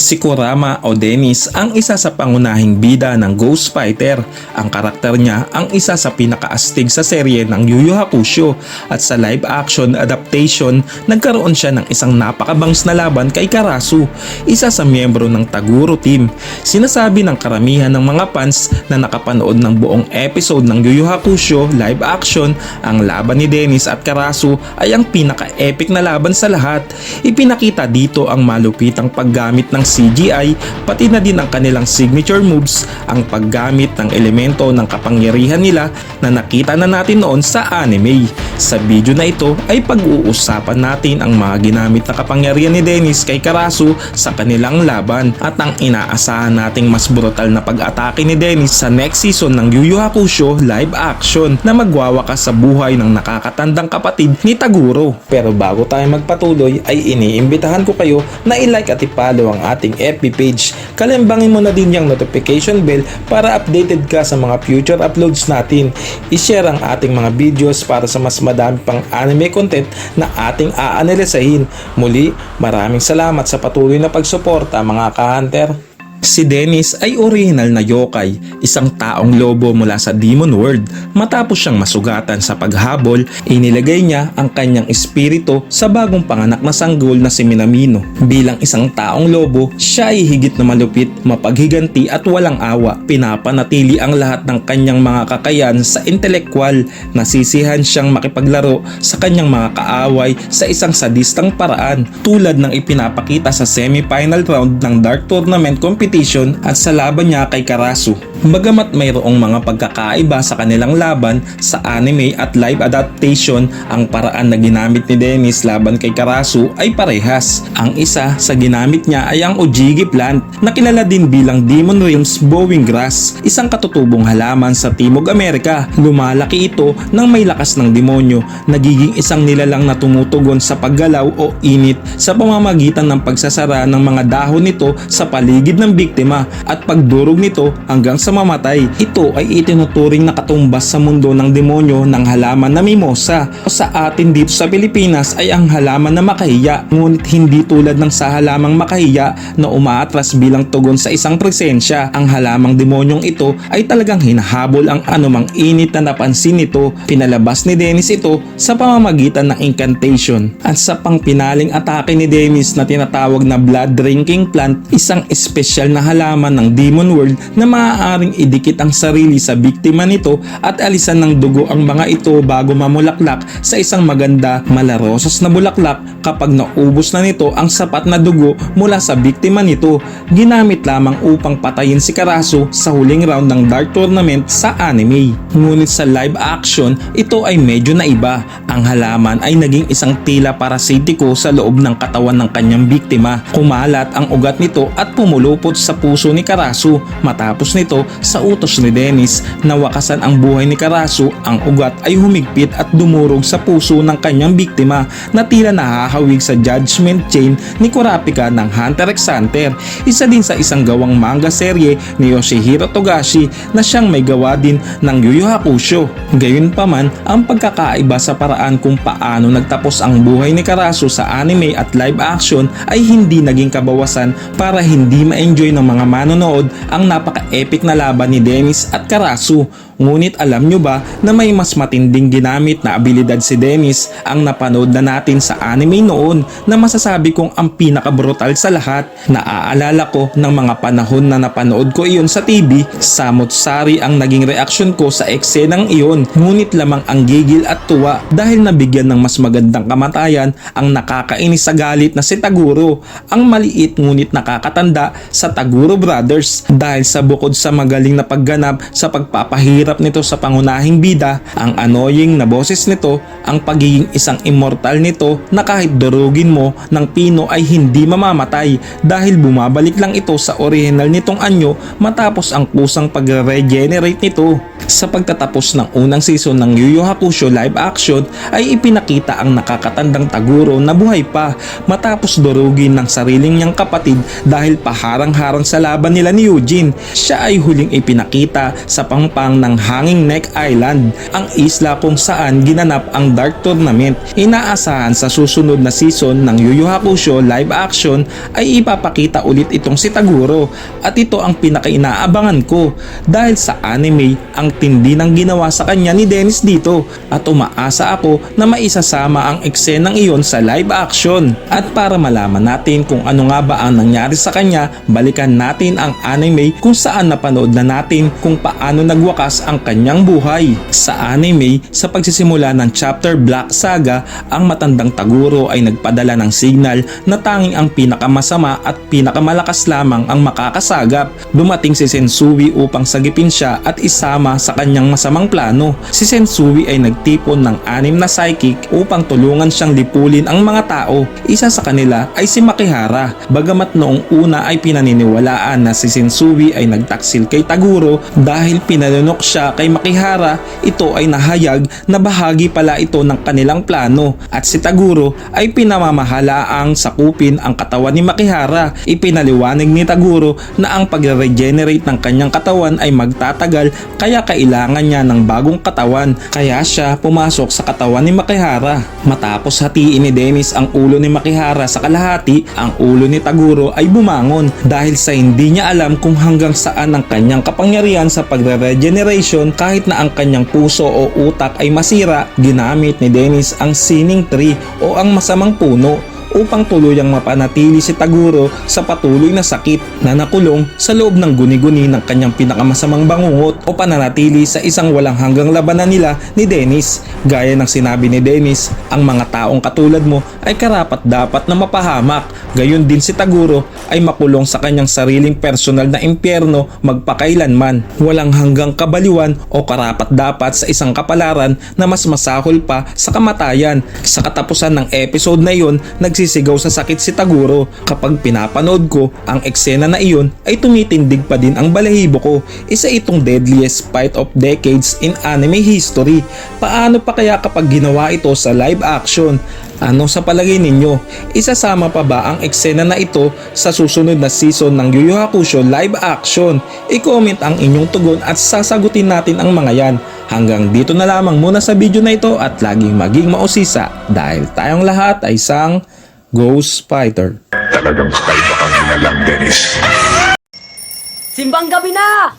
Si Kurama o Dennis ang isa sa pangunahing bida ng Ghost Fighter. Ang karakter niya ang isa sa pinakaastig sa serye ng Yu Yu Hakusho at sa live action adaptation nagkaroon siya ng isang napakabangs na laban kay Karasu, isa sa miyembro ng Taguro team. Sinasabi ng karamihan ng mga fans na nakapanood ng buong episode ng Yu Yu Hakusho live action ang laban ni Dennis at Karasu ay ang pinaka-epic na laban sa lahat. Ipinakita dito ang malupitang paggamit ng CGI pati na din ang kanilang signature moves ang paggamit ng elemento ng kapangyarihan nila na nakita na natin noon sa anime. Sa video na ito ay pag-uusapan natin ang mga ginamit na kapangyarihan ni Dennis kay Karasu sa kanilang laban at ang inaasahan nating mas brutal na pag-atake ni Dennis sa next season ng Yu Yu Hakusho live action na magwawakas sa buhay ng nakakatandang kapatid ni Taguro. Pero bago tayo magpatuloy ay iniimbitahan ko kayo na i-like at i-follow ang ating FB page. Kalimbangin mo na din yung notification bell para updated ka sa mga future uploads natin. I-share ang ating mga videos para sa mas madami pang anime content na ating aanalisahin. Muli, maraming salamat sa patuloy na pagsuporta mga ka-hunter. Si Dennis ay original na yokai, isang taong lobo mula sa Demon World. Matapos siyang masugatan sa paghabol, inilagay niya ang kanyang espiritu sa bagong panganak na sanggol na si Minamino. Bilang isang taong lobo, siya ay higit na malupit, mapaghiganti at walang awa. Pinapanatili ang lahat ng kanyang mga kakayan sa intelektual. Nasisihan siyang makipaglaro sa kanyang mga kaaway sa isang sadistang paraan tulad ng ipinapakita sa semi-final round ng Dark Tournament competition competition at sa laban niya kay Karasu. Bagamat mayroong mga pagkakaiba sa kanilang laban sa anime at live adaptation, ang paraan na ginamit ni Dennis laban kay Karasu ay parehas. Ang isa sa ginamit niya ay ang Ojigi plant na kilala din bilang Demon Realms Bowing Grass, isang katutubong halaman sa Timog Amerika. Lumalaki ito ng may lakas ng demonyo, nagiging isang nilalang na tumutugon sa paggalaw o init sa pamamagitan ng pagsasara ng mga dahon nito sa paligid ng biktima at pagdurog nito hanggang sa mamatay. Ito ay itinuturing na katumbas sa mundo ng demonyo ng halaman na mimosa sa atin dito sa Pilipinas ay ang halaman na makahiya ngunit hindi tulad ng sa halamang makahiya na umaatras bilang tugon sa isang presensya. Ang halamang demonyong ito ay talagang hinahabol ang anumang init na napansin nito. Pinalabas ni Dennis ito sa pamamagitan ng incantation at sa pangpinaling atake ni Dennis na tinatawag na blood drinking plant isang espesyal na halaman ng Demon World na maaaring idikit ang sarili sa biktima nito at alisan ng dugo ang mga ito bago mamulaklak sa isang maganda malarosas na bulaklak kapag naubos na nito ang sapat na dugo mula sa biktima nito. Ginamit lamang upang patayin si Karasu sa huling round ng Dark Tournament sa anime. Ngunit sa live action, ito ay medyo naiba. Ang halaman ay naging isang tila parasitiko sa loob ng katawan ng kanyang biktima. Kumalat ang ugat nito at pumulupot sa puso ni Karasu. Matapos nito, sa utos ni Dennis na wakasan ang buhay ni Karasu, ang ugat ay humigpit at dumurog sa puso ng kanyang biktima na tila nahahawig sa judgment chain ni Kurapika ng Hunter x Hunter. Isa din sa isang gawang manga serye ni Yoshihiro Togashi na siyang may gawa din ng Yu Yu Hakusho. Gayunpaman, ang pagkakaiba sa paraan kung paano nagtapos ang buhay ni Karasu sa anime at live action ay hindi naging kabawasan para hindi ma-enjoy ng mga manonood ang napaka-epic na laban ni Dennis at Karasu. Ngunit alam nyo ba na may mas matinding ginamit na abilidad si Dennis ang napanood na natin sa anime noon na masasabi kong ang pinaka-brutal sa lahat. Naaalala ko ng mga panahon na napanood ko iyon sa TV, samot-sari ang naging reaksyon ko sa eksenang iyon. Ngunit lamang ang gigil at tuwa dahil nabigyan ng mas magandang kamatayan ang nakakainis sa galit na si Taguro, ang maliit ngunit nakakatanda sa Taguro Brothers dahil sa bukod sa magaling na pagganap sa pagpapahirap nito sa pangunahing bida, ang annoying na boses nito, ang pagiging isang immortal nito na kahit durugin mo ng pino ay hindi mamamatay dahil bumabalik lang ito sa original nitong anyo matapos ang kusang pagre-regenerate nito. Sa pagtatapos ng unang season ng Yu Yu Hakusho live action ay ipinakita ang nakakatandang Taguro na buhay pa matapos durugin ng sariling niyang kapatid dahil paharang-harang sa laban nila ni Eugene. Siya ay huling ipinakita sa pangpang ng Hanging Neck Island, ang isla kung saan ginanap ang Dark Tournament. Inaasahan sa susunod na season ng Yu Yu Hakusho live action ay ipapakita ulit itong si Taguro at ito ang pinakainaabangan ko dahil sa anime ang tindi ng ginawa sa kanya ni Dennis dito at umaasa ako na maisasama ang eksenang iyon sa live action. At para malaman natin kung ano nga ba ang nangyari sa kanya, balikan natin ang anime kung saan napanood na natin kung paano nagwakas ang kanyang buhay. Sa anime, sa pagsisimula ng chapter Black Saga, ang matandang Taguro ay nagpadala ng signal na tanging ang pinakamasama at pinakamalakas lamang ang makakasagap. Dumating si Sensui upang sagipin siya at isama sa kanyang masamang plano. Si Sensui ay nagtipon ng anim na psychic upang tulungan siyang lipulin ang mga tao. Isa sa kanila ay si Makihara. Bagamat noong una ay pinaniniwalaan na si Sensui ay nagtaksil kay Taguro dahil pinanunok siya kay Makihara, ito ay nahayag na bahagi pala ito ng kanilang plano at si Taguro ay pinamamahalaang sakupin ang katawan ni Makihara. Ipinaliwanag ni Taguro na ang pag-regenerate ng kanyang katawan ay magtatagal kaya kailangan niya ng bagong katawan kaya siya pumasok sa katawan ni Makihara. Matapos hatiin ni Dennis ang ulo ni Makihara sa kalahati, ang ulo ni Taguro ay bumangon dahil sa hindi niya alam kung hanggang saan ang kanyang kapangyarihan sa pagre-regeneration kahit na ang kanyang puso o utak ay masira, ginamit ni Dennis ang sinning tree o ang masamang puno upang tuluyang mapanatili si Taguro sa patuloy na sakit na nakulong sa loob ng guni-guni ng kanyang pinakamasamang bangungot o pananatili sa isang walang hanggang labanan nila ni Dennis. Gaya ng sinabi ni Dennis, ang mga taong katulad mo ay karapat dapat na mapahamak. Gayon din si Taguro ay makulong sa kanyang sariling personal na impyerno magpakailanman. Walang hanggang kabaliwan o karapat dapat sa isang kapalaran na mas masahol pa sa kamatayan. Sa katapusan ng episode na iyon, nagsisigaw sa sakit si Taguro. Kapag pinapanood ko, ang eksena na iyon ay tumitindig pa din ang balahibo ko. Isa itong deadliest fight of decades in anime history. Paano pa kaya kapag ginawa ito sa live action? Ano sa palagay ninyo? Isasama pa ba ang eksena na ito sa susunod na season ng Yu Yu Hakusho live action? I-comment ang inyong tugon at sasagutin natin ang mga yan. Hanggang dito na lamang muna sa video na ito at laging maging mausisa dahil tayong lahat ay isang Ghost Fighter. Talagang kaiba kang nilalang, Dennis. Simbang gabi na!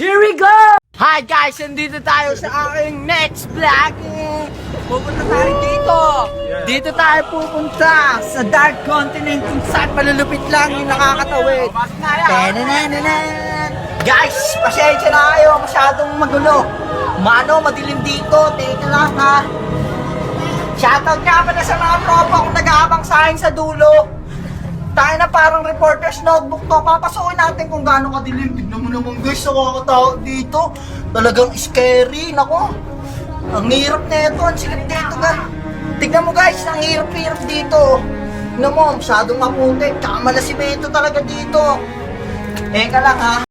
Here we go! Hi guys! Nandito tayo sa aking next vlog! Pupunta tayo dito! Dito tayo pupunta sa Dark Continent kung saan malulupit lang yung nakakatawid. Tenenenenen! Guys, pasensya na kayo. Masyadong magulo. Mano, madilim dito. Teka lang ha. Shoutout nga pala sa mga tropa kung nag-aabang sa sa dulo. Tayo na parang reporter's notebook to. Papasukin natin kung gaano kadilim. Tignan mo naman guys, nakakatakot dito. Talagang scary. Nako. Ang hirap na ito. Ang sikip dito guys. Tignan mo guys, ang hirap-hirap dito. Tignan mo, masyadong maputi. Tsaka malasimento talaga dito. Teka lang ha.